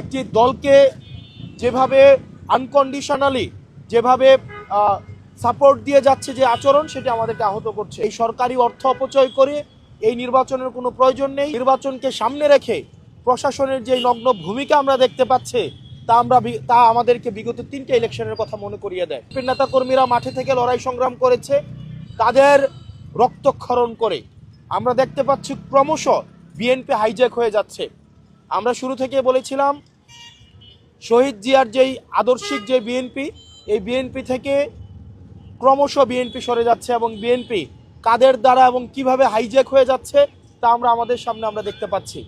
একটি দলকে যেভাবে আনকন্ডিশনালি যেভাবে সাপোর্ট দিয়ে যাচ্ছে যে আচরণ, সেটা আমাদেরকে আহত করছে। এই সরকারি অর্থ অপচয় করে এই নির্বাচনের কোনো প্রয়োজন নেই। নির্বাচনকে সামনে রেখে প্রশাসনের যে নগ্ন ভূমিকা আমরা দেখতে পাচ্ছি, তা আমরা তা আমাদেরকে বিগত তিনটে ইলেকশনের কথা মনে করিয়ে দেয়। নেতা কর্মীরা মাঠে থেকে লড়াই সংগ্রাম করেছে, তাদের রক্তক্ষরণ করে। আমরা দেখতে পাচ্ছি ক্রমশ বিএনপি হাইজ্যাক হয়ে যাচ্ছে। আমরা শুরু থেকে বলেছিলাম, শহীদ জিয়ার যেই আদর্শিক যে বিএনপি এই বিএনপি থেকে ক্রমশ বিএনপি সরে যাচ্ছে এবং বিএনপি কাদের দ্বারা এবং কীভাবে হাইজ্যাক হয়ে যাচ্ছে তা আমরা আমাদের সামনে আমরা দেখতে পাচ্ছি।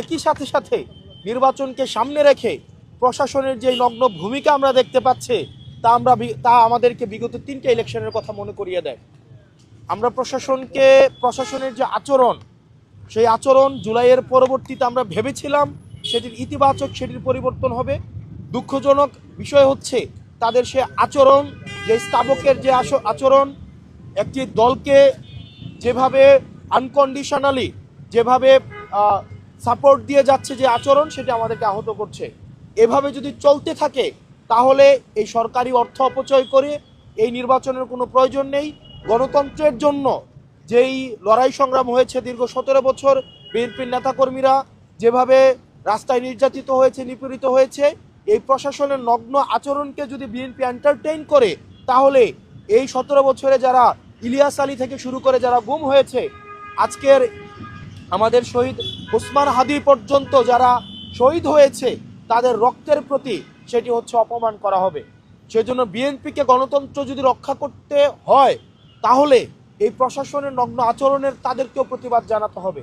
একই সাথে সাথে নির্বাচনকে সামনে রেখে প্রশাসনের যে নগ্ন ভূমিকা আমরা দেখতে পাচ্ছি, তা আমরা তা আমাদেরকে বিগত তিনটে ইলেকশনের কথা মনে করিয়ে দেয়। আমরা প্রশাসনকে, প্রশাসনের যে আচরণ সেই আচরণ জুলাইয়ের পরবর্তীতে আমরা ভেবেছিলাম সেটির ইতিবাচক সেটির পরিবর্তন হবে। দুঃখজনক বিষয় হচ্ছে তাদের সে আচরণ, যে স্তাবকের যে আচরণ, একটি দলকে যেভাবে আনকন্ডিশনালি যেভাবে সাপোর্ট দিয়ে যাচ্ছে যে আচরণ, সেটা আমাদেরকে আহত করছে। এভাবে যদি চলতে থাকে, তাহলে এই সরকারি অর্থ অপচয় করে এই নির্বাচনের কোনো প্রয়োজন নেই। গণতন্ত্রের জন্য যেই লড়াই সংগ্রাম হয়েছে দীর্ঘ সতেরো বছর বিএনপির নেতাকর্মীরা যেভাবে রাস্তায় নির্যাতিত হয়েছে, নিপীড়িত হয়েছে, এই প্রশাসনের নগ্ন আচরণকে যদি বিএনপি এন্টারটেইন করে, তাহলে এই সতেরো বছরে যারা ইলিয়াস আলী থেকে শুরু করে যারা গুম হয়েছে, আজকের আমাদের শহীদ ওসমান হাদি পর্যন্ত যারা শহীদ হয়েছে, তাদের রক্তের প্রতি সেটি হচ্ছে অপমান করা হবে। সেজন্য বিএনপিকে গণতন্ত্র যদি রক্ষা করতে হয়, তাহলে এই প্রশাসনের নগ্ন আচরণের তাদেরকেও প্রতিবাদ জানাতে হবে।